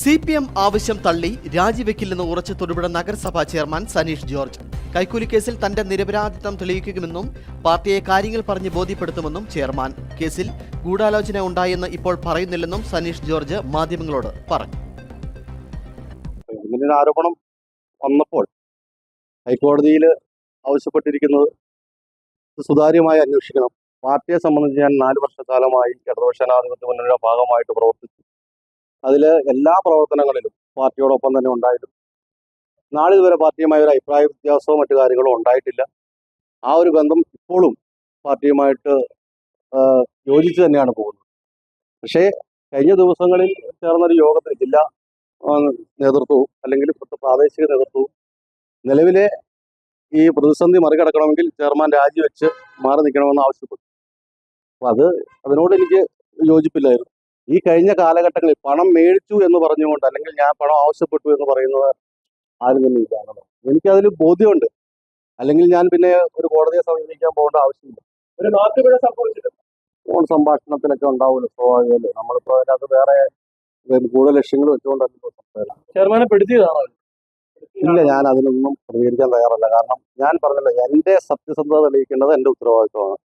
C P M ആവശ്യം തള്ളി രാജിവെക്കില്ലെന്ന് ഉറച്ചു തൊടുപുഴ നഗരസഭാ ചെയർമാൻ സനീഷ് ജോർജ്. കൈക്കൂലി കേസിൽ തന്റെ നിരപരാധിത്വം തെളിയിക്കുമെന്നും പാർട്ടിയെ കാര്യങ്ങൾ പറഞ്ഞ് ബോധ്യപ്പെടുത്തുമെന്നും ചെയർമാൻ. കേസിൽ ഗൂഢാലോചന ഉണ്ടായെന്ന് ഇപ്പോൾ പറയുന്നില്ലെന്നും സനീഷ് ജോർജ് മാധ്യമങ്ങളോട് പറഞ്ഞു. ഇങ്ങനെ ആരോപണം വന്നപ്പോൾ ഹൈക്കോടതിയിൽ ആവശ്യപ്പെട്ടിരിക്കുന്നത് സുതാര്യമായി അന്വേഷിക്കണം പാർട്ടിയെ സംബന്ധിച്ച് ഞാൻ നാല് വർഷക്കാലമായി ഇടതുപക്ഷ ജനാധിപത്യ മുന്നണിയുടെ ഭാഗമായിട്ട് പ്രവർത്തിച്ചു. അതിൽ എല്ലാ പ്രവർത്തനങ്ങളിലും പാർട്ടിയോടൊപ്പം തന്നെ ഉണ്ടായിരുന്നു. നാളിതുവരെ പാർട്ടിയുമായി ഒരു അഭിപ്രായ വ്യത്യാസമോ മറ്റു കാര്യങ്ങളോ ഉണ്ടായിട്ടില്ല. ആ ഒരു ബന്ധം ഇപ്പോഴും പാർട്ടിയുമായിട്ട് യോജിച്ച് തന്നെയാണ് പോകുന്നത്. പക്ഷേ കഴിഞ്ഞ ദിവസങ്ങളിൽ ചേർന്നൊരു യോഗത്തിൽ ജില്ലാ നേതൃത്വവും അല്ലെങ്കിൽ പ്രാദേശിക നേതൃത്വവും നിലവിലെ ഈ പ്രതിസന്ധി മറികടക്കണമെങ്കിൽ ചെയർമാൻ രാജിവെച്ച് മാറി നിൽക്കണമെന്ന് ആവശ്യപ്പെട്ടു. അപ്പൊ അത് അതിനോട് എനിക്ക് യോജിപ്പില്ലായിരുന്നു. ഈ കഴിഞ്ഞ കാലഘട്ടങ്ങളിൽ പണം മേടിച്ചു എന്ന് പറഞ്ഞുകൊണ്ട് അല്ലെങ്കിൽ ഞാൻ പണം ആവശ്യപ്പെട്ടു എന്ന് പറയുന്നത് ആരും തന്നെ ഇല്ലാണല്ലോ എനിക്കതിൽ ബോധ്യമുണ്ട്. അല്ലെങ്കിൽ ഞാൻ പിന്നെ ഒരു കോടതിയെ സമീപിക്കാൻ പോകേണ്ട ആവശ്യമില്ല. ഒരു നാട്ടുപിഴ സംഭവിച്ചിട്ടുണ്ട്. ഫോൺ സംഭാഷണത്തിലൊക്കെ ഉണ്ടാവുമല്ലോ സ്വാഭാവികമല്ലേ? നമ്മളിപ്പോ അതിനകത്ത് വേറെ കൂടുതൽ ലക്ഷ്യങ്ങൾ വെച്ചുകൊണ്ടല്ലോ സംസാരിക്കുന്നത് ചെയർമാനെ പെടുത്തിയതാണോ? ഇല്ല ഞാൻ അതിനൊന്നും പ്രതികരിക്കാൻ തയ്യാറല്ല. കാരണം ഞാൻ പറഞ്ഞല്ലോ എന്റെ സത്യസന്ധത തെളിയിക്കേണ്ടത് എന്റെ ഉത്തരവാദിത്വമാണ്.